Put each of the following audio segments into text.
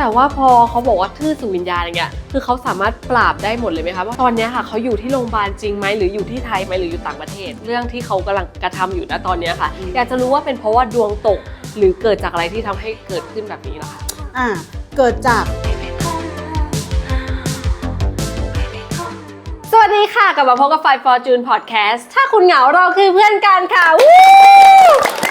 แต่ว่าพอเขาบอกว่าทื่อสู่วิญญาณอย่างเงี้ย คือเขาสามารถปราบได้หมดเลยไหมคะว่าตอนเนี้ยค่ะเขาอยู่ที่โรงพยาบาลจริงไหมหรืออยู่ที่ไทยไหมหรืออยู่ต่างประเทศ เรื่องที่เขากำลังกระทำอยู่ณตอนเนี้ยค่ะ อยากจะรู้ว่าเป็นเพราะว่าดวงตก หรือเกิดจากอะไรที่ทำให้เกิดขึ้นแบบนี้เหรอคะ อ่าเกิดจาก สวัสดีค่ะกลับมาพบกับไฟ Fortune Podcast ถ้าคุณเหงาเราคือเพื่อนกันค่ะวู้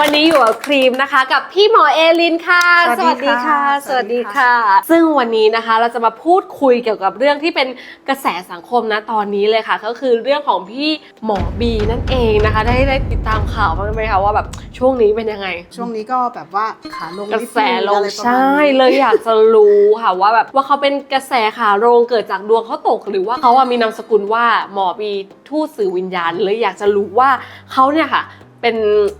วันนี้อยู่กับครีมนะคะกับพี่หมอเอลินค่ะ สวัสดีค่ะ สวัสดีค่ะ ซึ่งวันนี้นะคะเราจะมาพูดคุยเกี่ยวกับเรื่องที่เป็นกระแสสังคมนะตอนนี้เลยค่ะ ก็คือเรื่องของพี่หมอบีนั่นเองนะคะ ได้ได้ติดตามข่าวบ้างไหมคะว่าแบบช่วงนี้เป็นยังไง ช่วงนี้ก็แบบว่าขาลงกระนิดแสนึงลงอะไรประมาณใช่นี้เลยอยากจะรู้ค่ะว่าแบบว่าเขาเป็นกระแสขาลงเกิดจากดวงเขาตก หรือว่าเขาอะมีนามสกุลว่าหมอบีทูตสื่อวิญญาณเลยอยากจะรู้ว่าเขาเนี่ยค่ะ เป็น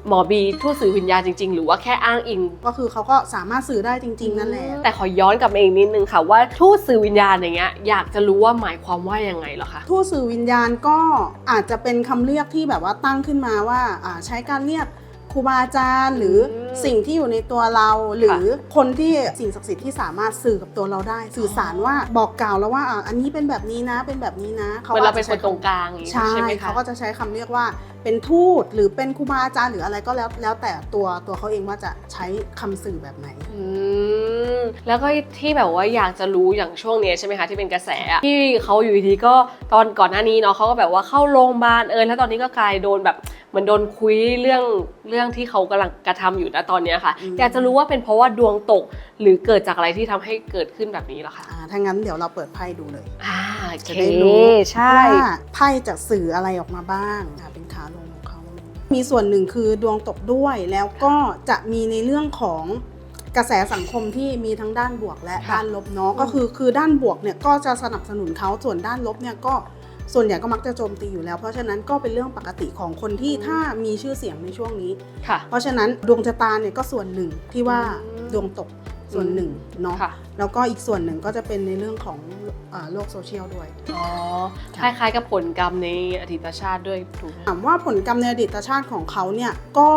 หมอบีทูตสื่อวิญญาณจริง ๆ หรือว่าแค่อ้างอิง ก็คือเขาก็สามารถสื่อได้จริง ๆ นั่นแหละ แต่ขอย้อนกลับมาอีกนิดนึงค่ะว่าทูตสื่อวิญญาณอย่างเงี้ยอยากจะรู้ว่าหมายความว่ายังไงเหรอคะ ทูตสื่อวิญญาณก็อาจจะเป็นคำเรียกที่แบบว่าตั้งขึ้นมาว่าอ่าใช้การเรียกค รูบาอาจารย์ หรืออมสิ่งที่อยู่ในตัวเรา หรือคนที่สิ่งศักดิ์สิทธิ์ที่สามารถสื่อกับตัวเราได้ สื่อสารว่าบอกกล่าวแล้วว่าอ่าอันนี้เป็นแบบนี้นะเป็นแบบนี้นะเหมือนเราเป็นอาจคจะนตรงกลางอย่างงี้ใช่ใช่ไหมคะเขาก็จะใช้คำเรียกว่าเป็นทูตหรือเป็นครูบาอาจารย์หรืออะไรก็แล้วแล้วแต่ตัวตัวเขาเองว่าจะใช้คำสื่อแบบไหน อืมแล้วก็ที่แบบว่าอยากจะรู้อย่างช่วงเนี้ยใช่ไหมคะที่เป็นกระแสอะที่เขาอยู่ดีๆก็ตอนก่อนหน้านี้เนาะเขาก็แบบว่าเข้าโรงพยาบาลเออแล้วตอนนี้ก็กลายโดนแบบ เหมือนโดนคุยเรื่องเรื่องที่เขากำลังกระทำอยู่นะตอนเนี้ยค่ะ อืม อยากจะรู้ว่าเป็นเพราะว่าดวงตก หรือเกิดจากอะไรที่ทำให้เกิดขึ้นแบบนี้เหรอคะอ่าถ้างั้นเดี๋ยวเราเปิดไพ่ดูเลย อ่าโอเคจะได้รู้ ใช่ ว่าไพ่จะสื่ออะไรออกมาบ้างอ่าเป็นขาลงของเขา มีส่วนหนึ่งคือดวงตกด้วย แล้วก็จะมีในเรื่องของกระแสสังคมที่มีทั้งด้านบวกและค่ะ ด้านลบเนาะก็คือคือด้านบวกเนี่ยก็จะสนับสนุนเขาส่วนด้านลบเนี่ยก็ ส่วนใหญ่ก็มักจะโจมตีอยู่แล้ว เพราะฉะนั้นก็เป็นเรื่องปกติของคนที่ถ้ามีชื่อเสียงในช่วงนี้ ค่ะ เพราะฉะนั้นดวงชะตาเนี่ยก็ส่วนหนึ่งที่ว่าอืมดวงตกส่วนหนึ่งเนาะ ค่ะ แล้วก็อีกส่วนหนึ่งก็จะเป็นในเรื่องของอาโลกโซเชียลด้วย อ๋อ คล้ายๆกับผลกรรมในอดีตชาติด้วยถูกไหม ถามว่าผลกรรมในอดีตชาติของเขาเนี่ยก็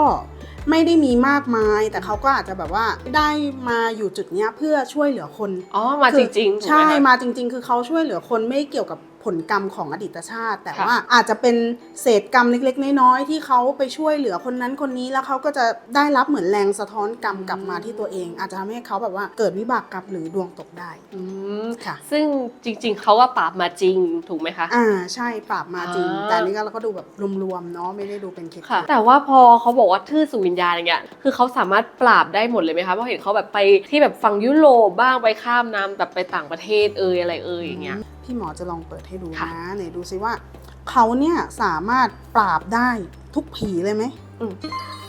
ไม่ได้มีมากมาย แต่เขาก็อาจจะแบบว่าได้มาอยู่จุดเนี้ยเพื่อช่วยเหลือคน อ๋อ มาคืจอริงๆถูกไหมใช่คะมาจริง ๆ คือเขาช่วยเหลือคนไม่เกี่ยวกับ ผลกรรมของอดีตชาติ แต่ค่ะว่าอาจจะเป็นเศษกรรมเล็ก ๆ น้อยๆที่เขาไปช่วยเหลือคนนั้นคนนี้แล้วเขาก็จะได้รับเหมือนแรงสะท้อนกรรมกลับมาที่ตัวเอง อาจจะทำให้เขาแบบว่าเกิดวิบากกรรมหรือดวงตกได้อืมค่ะ ซึ่งจริง ๆเขาก็ปราบมาจริงถูกไหมคะอ่าใช่ปราบมาจริงอ่าแต่อันนี้ก็เราก็ดูแบบรวมๆเนาะไม่ได้ดูเป็นเคสค่ะแต่ว่าพอเขาบอกว่าทื่อสู่วิญญาณอย่างเงี้ยคือเขาสามารถปราบได้หมดเลยไหมคะเพราะเห็นเขาแบบไปที่แบบฝั่งยุโรปบ้างไปข้ามน้ำแบบไปต่างประเทศเอยอะไรเอยอย่างเงี้ยพี่หมอจะลองเปิดให้ดูค่ะนะไหนดูซิว่าเขาเนี่ยสามารถปราบได้ทุกผีเลยไหมอืม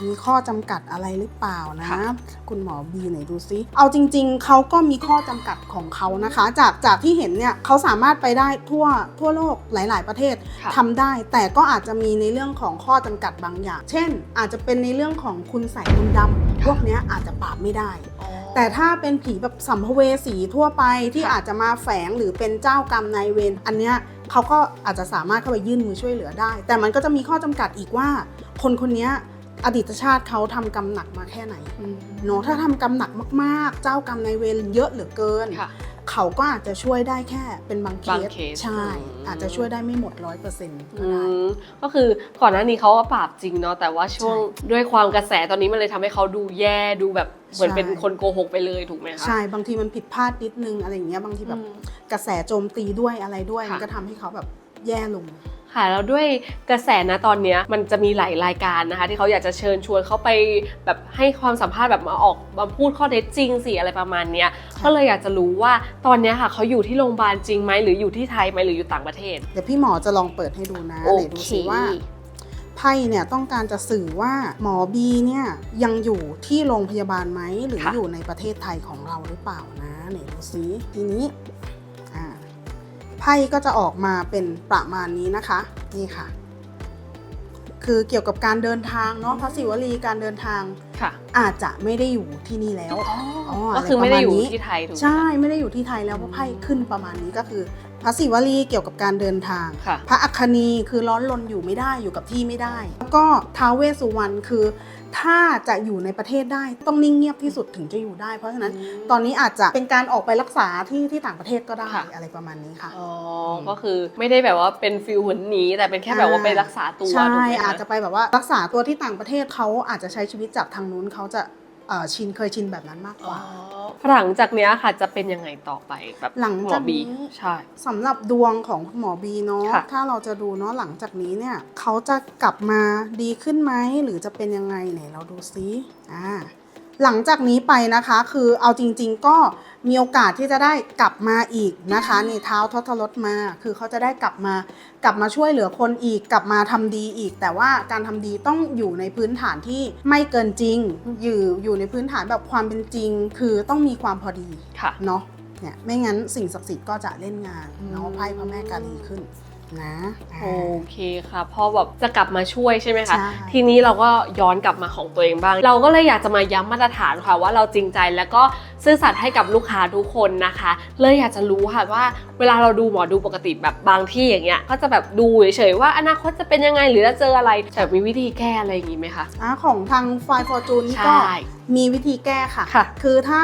มีข้อจำกัดอะไรหรือเปล่านะค่ะคุณหมอบีไหนดูซิเอาจริง ๆเขาก็มีข้อจำกัดของเขานะคะ จากจากที่เห็นเนี่ยเขาสามารถไปได้ทั่วทั่วโลกหลาย ๆ ประเทศค่ะทำได้ แต่ก็อาจจะมีในเรื่องของข้อจำกัดบางอย่าง เช่น อาจจะเป็นในเรื่องของคุณใส่มนต์ดำพวกเนี้ยอาจจะปราบไม่ได้อ๋อ แต่ถ้าเป็นผีแบบสัมภเวสีทั่วไปที่อาจจะมาแฝงหรือเป็นเจ้ากรรมนายเวรอันเนี้ยเขาก็อาจจะสามารถเข้าไปยื่นมือช่วยเหลือได้ แต่มันก็จะมีข้อจำกัดอีกว่า คนคนนี้อดีตชาติเขาทำกรรมหนักมาแค่ไหนเนาะถ้าทำกรรมหนักมากๆ เจ้ากรรมนายเวรเยอะเหลือเกิน เขาก็อาจจะช่วยได้แค่เป็นบางเคบางสเคสใช่ อืม อาจจะช่วยได้ไม่หมดร้อยเปอร์เซ็นต์ก็อืได้ มก็คือก่อนหน้านี้เขาก็ปราบจริงเนาะแต่ว่าช่วงใช่ด้วยความกระแสตอนนี้มันเลยทำให้เขาดูแย่ดูแบบเหมือนใช่เป็นคนโกหกไปเลยถูกไหมคะ ใช่บางทีมันผิดพลาดนิดนึงอะไรอย่างเงี้ยบางทีแบบอืมกระแสโจมตีด้วยอะไรด้วย ค่ะ มันก็ทำให้เขาแบบแย่ลง ค่ะแล้วด้วยกระแสนะตอนเนี้ยมันจะมีหลายรายการนะคะที่เขาอยากจะเชิญชวนเขาไปแบบให้ความสัมภาษณ์แบบมาออกมาพูดข้อเท็จจริงสิอะไรประมาณเนี้ยค่ะก็เลยอยากจะรู้ว่าตอนเนี้ยค่ะเขาอยู่ที่โรงพยาบาลจริงไหมหรืออยู่ที่ไทยไหมหรืออยู่ต่างประเทศ เดี๋ยวพี่หมอจะลองเปิดให้ดูนะโอไหนดูเคสิว่าไพ่เนี่ยต้องการจะสื่อว่าหมอบีเนี่ยยังอยู่ที่โรงพยาบาลไหมหรือค่ะอยู่ในประเทศไทยของเราหรือเปล่านะไหนดูสิทีนี้อ่า ไพ่ก็จะออกมาเป็นประมาณนี้นะคะนี่ค่ะ คือเกี่ยวกับการเดินทางเนาะพระศิวลีการเดินทางค่ะ อาจจะไม่ได้อยู่ที่นี่แล้วอ๋อก็คือไม่ได้อยู่อะไรประมาณนี้ที่ไทยถูกไหมคะใช่ไม่ได้อยู่ที่ไทยแล้วเพราะไพ่ขึ้นประมาณนี้ก็คือ พระศิวลีเกี่ยวกับการเดินทาง ค่ะ พระอัคคณีคือร้อนรนอยู่ไม่ได้อยู่กับที่ไม่ได้ แล้วก็ท้าวเวสสุวรรณคือ ถ้าจะอยู่ในประเทศได้ต้องนิ่งเงียบที่สุดถึงจะอยู่ได้ เพราะฉะนั้น ตอนนี้อาจจะเป็นการออกไปรักษาที่ที่ต่างประเทศก็ได้ค่ะ อะไรประมาณนี้ค่ะ อ๋ออก็คือไม่ได้แบบว่าเป็นฟิลเหมือนหนีแต่เป็นแค่แบบว่าไปรักษาตัวใช่ถูกไหมคอาจจะไปแบบว่ารักษาตัวที่ต่างประเทศเขาอาจจะใช้ชีวิตจากทางนู้นเขาจะเอ่อชินเคยชินแบบนั้นมากกอ๋อว่า หลังจากเนี้ยค่ะจะเป็นยังไงต่อไปแบบหลังหมจาอกบีนี้ใช่ สำหรับดวงของคุณหมอบีเนาะค่ะ ถ้าเราจะดูเนาะหลังจากนี้เนี่ยเขาจะกลับมาดีขึ้นไหมหรือจะเป็นยังไงไหนเราดูซิอ่า หลังจากนี้ไปนะคะ คือเอาจริง ๆ ก็มีโอกาสที่จะได้กลับมาอีกนะคะนี่เท้าทศรถมา คือเขาจะได้กลับมากลับมาช่วยเหลือคนอีกกลับมาทำดีอีก แต่ว่าการทำดีต้องอยู่ในพื้นฐานที่ไม่เกินจริง อยู่อยู่ในพื้นฐานแบบความเป็นจริง คือต้องมีความพอดีค่ะเนาะเนี่ยไม่งั้นสิ่งศักดิ์สิทธิ์ก็จะเล่นงานเนาะอืมไพ่พระแม่กาลีขึ้น นะอ่าโอเคค่ะพอแบบจะกลับมาช่วยใช่ไหมคะ ใช่ ทีนี้เราก็ย้อนกลับมาของตัวเองบ้าง เราก็เลยอยากจะมาย้ำมาตรฐานค่ะว่าเราจริงใจแล้วก็ซื่อสัตย์ให้กับลูกค้าทุกคนนะคะ เลยอยากจะรู้ค่ะว่า เวลาเราดูหมอดูปกติแบบบางที่อย่างเงี้ยก็จะแบบดูเฉยๆว่าอนาคตจะเป็นยังไงหรือจะเจออะไรแต่มีวิธีแก้อะไรอย่างงี้ไหมคะ อ่าของทางไฟฟอร์จูนใช่ก็มีวิธีแก้ค่ะ ค่ะ คือถ้า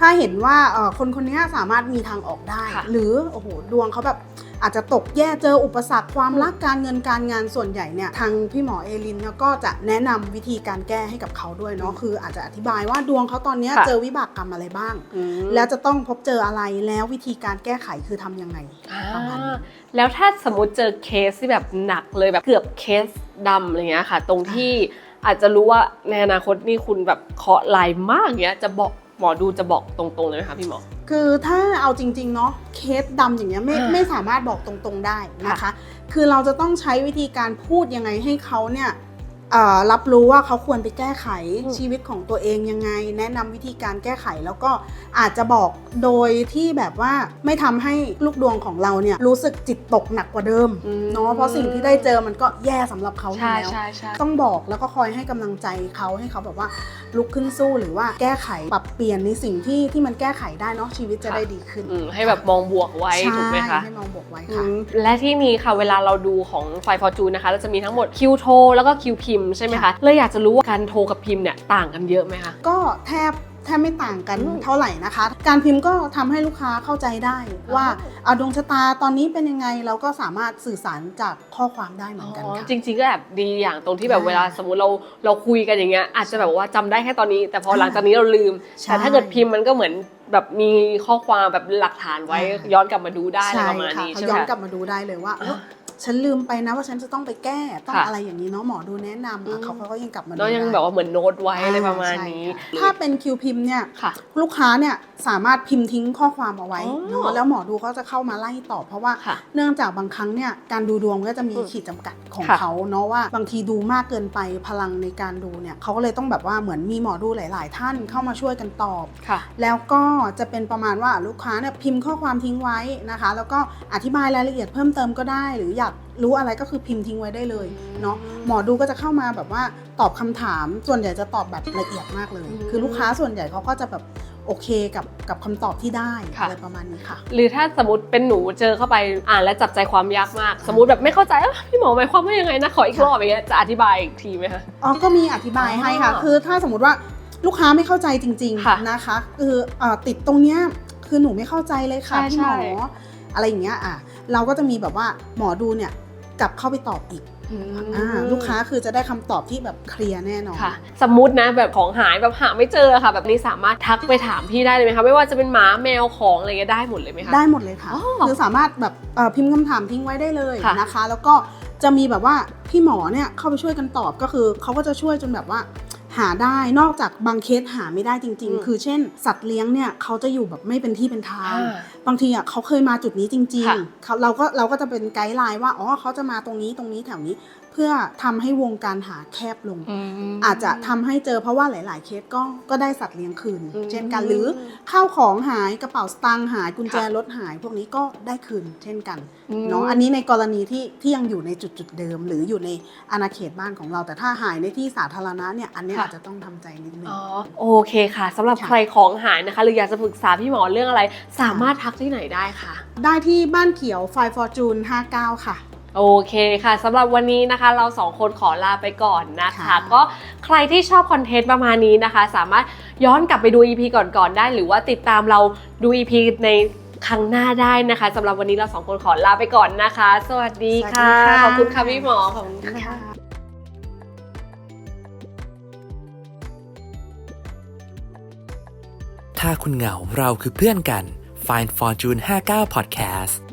ถ้าเห็นว่าเอ่อคนคนนี้สามารถมีทางออกได้ค่ะหรือโอ้โหดวงเขาแบบอาจจะตกแย่เจออุปสรรคความรักการเงินการงานส่วนใหญ่เนี่ยทางพี่หมอเอลินเนี่ยก็จะแนะนำวิธีการแก้ให้กับเขาด้วยเนาะคืออาจจะอธิบายว่าดวงเขาตอนเนี้ยค่ะเจอวิบากกรรมอะไรบ้างอืมแล้วจะต้องพบเจออะไรแล้ววิธีการแก้ไขคือทำยังไงอ่าประมาณนี้แล้วถ้าสมมติเจอเคสที่แบบหนักเลยแบบเกือบเคสดำอะไรเงี้ยค่ะ ตรงที่อาจจะรู้ว่าในอนาคตนี่คุณแบบเคราะห์ลายมากเงี้ยจะบอก หมอดูจะบอกตรงๆเลยไหมคะพี่หมอ คือถ้าเอาจริง ๆ เนาะเคสดำอย่างเงี้ยไม่อ่าไม่สามารถบอกตรงๆได้นะคะ คือเราจะต้องใช้วิธีการพูดยังไงให้เขาเนี่ยเอ่อ รับรู้ว่าเขาควรไปแก้ไขอืมชีวิตของตัวเองยังไง แนะนำวิธีการแก้ไขแล้วก็อาจจะบอกโดยที่แบบว่าไม่ทำให้ลูกดวงของเราเนี่ยรู้สึกจิตตกหนักกว่าเดิมอืมเนาะเพราะสิ่งที่ได้เจอมันก็แย่สำหรับเขาอยู่ใช่แล้วใช่ใช่ต้องบอกแล้วก็คอยให้กำลังใจเขาให้เขาแบบว่าลุกขึ้นสู้หรือว่าแก้ไขปรับเปลี่ยนในสิ่งที่ที่มันแก้ไขได้เนาะชีวิตจะได้ดีขึ้นอืมให้แบบมองบวกไว้ใช่ถูกไหมคะให้มองบวกไว้อืค่ะมและที่นี้ค่ะเวลาเราดูของไฟฟอร์จูนนะคะเราจะมีทั้งหมดคิวโทรแล้วก็คิวพิมพ์ใช่ไหมคะค่ะเลยอยากจะรู้ว่าการโทรกับพิมพ์เนี่ยต่างกันเยอะไหมคะก็แทบแทบไม่ต่างกันอืมเท่าไหร่นะคะ การพิมพ์ก็ทำให้ลูกค้าเข้าใจได้ว่าอ๋อเอาดวงชะตาตอนนี้เป็นยังไงเราก็สามารถสื่อสารจากข้อความได้เหมือนกันค่ะจริง ๆ ก็แอบดีอย่างตรงที่แบบอ่าเวลาสมมติเราเราคุยกันอย่างเงี้ยอาจจะแบบว่าจำได้แค่ตอนนี้ แต่พอหลังจากนี้เราลืมใช่แต่ถ้าเกิดพิมพ์มันก็เหมือนแบบมีข้อความแบบหลักฐานไว้อ่าย้อนกลับมาดูได้อะไรใช่ประมาณค่ะนี้เขาใช่ไหมย้อนคะกลับมาดูได้เลยว่าเอ้ออ่า ฉันลืมไปนะว่าฉันจะต้องไปแก้ต้องค่ะอะไรอย่างนี้เนาะหมอดูแนะนำอือะม เขาเขาก็ยังกลับมาดูเนาะยังได้แบบว่าเหมือนโน้ตไว้อะไรประมาณใช่นี้ค่ะถ้าเป็นคิวพิมพ์เนี่ยค่ะ ลูกค้าเนี่ยสามารถพิมพ์ทิ้งข้อความเอาไว้อ๋อ เนาะแล้วหมอดูเขาจะเข้ามาไล่ตอบเพราะว่า ค่ะ เนื่องจากบางครั้งเนี่ยการดูดวงก็จะมีอืมขีดจำกัดของค่ะเขาเนาะว่าบางทีดูมากเกินไปพลังในการดูเนี่ยเขาก็เลยต้องแบบว่าเหมือนมีหมอดูหลาย ๆ ท่านเข้ามาช่วยกันตอบ ค่ะ แล้วก็จะเป็นประมาณว่าลูกค้าเนี่ยพิมพ์ข้อความทิ้งไว้นะคะ แล้วก็อธิบายรายละเอียดเพิ่มเติมก็ได้ หรืออยากรู้อะไรก็คือพิมพ์ทิ้งไว้ได้เลยเนาะหมอดูก็จะเข้ามาแบบว่าตอบคำถามส่วนใหญ่จะตอบแบบละเอียดมากเลยอืมคือลูกค้าส่วนใหญ่เขาก็จะแบบโอเคกับกับคำตอบที่ได้ค่ะอะไรประมาณนี้ค่ะ หรือถ้าสมมติเป็นหนูเจอเข้าไปอ่านและจับใจความยากมาก สมมติแบบไม่เข้าใจเอ้าพี่หมอหมายความว่ายังไงนะขออีกรอบอย่างเงี้ยจะอธิบายอีกทีไหมคะอ๋อก็มีอธิบายให้ค่ะอ๋อคือถ้าสมมติว่าลูกค้าไม่เข้าใจจริงค่ะๆนะคะคือเอ่อติดตรงเนี้ยคือหนูไม่เข้าใจเลยค่ะใช่พี่หมอใช่ อะไรอย่างเงี้ยอะเราก็จะมีแบบว่าหมอดูเนี่ยกลับเข้าไปตอบอีกอ่าลูกค้าคือจะได้คำตอบที่แบบเคลียร์แน่นอนค่ะ สมมตินะแบบของหายแบบหาไม่เจอค่ะ แบบนี้สามารถทักไปถามพี่ได้เลยไหมคะไม่ว่าจะเป็นหมาแมวของอะไรเงี้ยได้หมดเลยไหมคะได้หมดเลยค่ะอ๋อคือสามารถแบบเอ่อพิมพ์คำถามทิ้งไว้ได้เลยค่ะนะคะ แล้วก็จะมีแบบว่าพี่หมอเนี่ยเข้าไปช่วยกันตอบก็คือเขาก็จะช่วยจนแบบว่าหาได้นอกจากบางเคสหาไม่ได้จริงอืมๆคือเช่น สัตว์เลี้ยงเนี่ยเขาจะอยู่แบบไม่เป็นที่เป็นทางอ่าบางทีอะเขาเคยมาจุดนี้จริงค่ะ ๆเขาเราก็เราก็จะเป็นไกด์ไลน์ว่าอ๋อเขาจะมาตรงนี้ตรงนี้แถวนี้ เพื่อทำให้วงการหาแคบลงอาจจะทำให้เจอเพราะว่าหลาย ๆ เคสก็ก็ได้สัตว์เลี้ยงคืน อืม เช่นกันหรือข้าวของหายกระเป๋าสตางค์หายกุญแจค่ะรถหาย พวกนี้ก็ได้คืน เช่นกันอืมเนาะอันนี้ในกรณีที่ที่ยังอยู่ในจุดจุดๆเดิม หรืออยู่ในอาณาเขตบ้านของเรา แต่ถ้าหายในที่สาธารณะเนี่ยอันเนี้ยค่ะ อาจจะต้องทำใจนิดนึง อ๋อโอเคค่ะสำหรับค่ะ ใครของหายนะคะ หรืออยากจะปรึกษาพี่หมอเรื่องอะไร สามารถทักที่ไหนได้คะได้ที่บ้านเขียวไฟฟอร์จูน59 ค่ะ โอเคค่ะสำหรับวันนี้นะคะ เราสองคนขอลาไปก่อนนะคะ ค่ะ ก็ใครที่ชอบคอนเทนต์ประมาณนี้นะคะ สามารถย้อนกลับไปดู EP ก่อนๆได้ หรือว่าติดตามเราดู EP ในครั้งหน้าได้นะคะสำหรับวันนี้เราสองคนขอลาไปก่อนนะคะ สวัสดีค่ะ สวัสดีค่ะ ขอบคุณค่ะพี่หมอขอบคุณค่ะค่ะถ้าคุณเหงาเราคือเพื่อนกัน Find Fortune 59 Podcast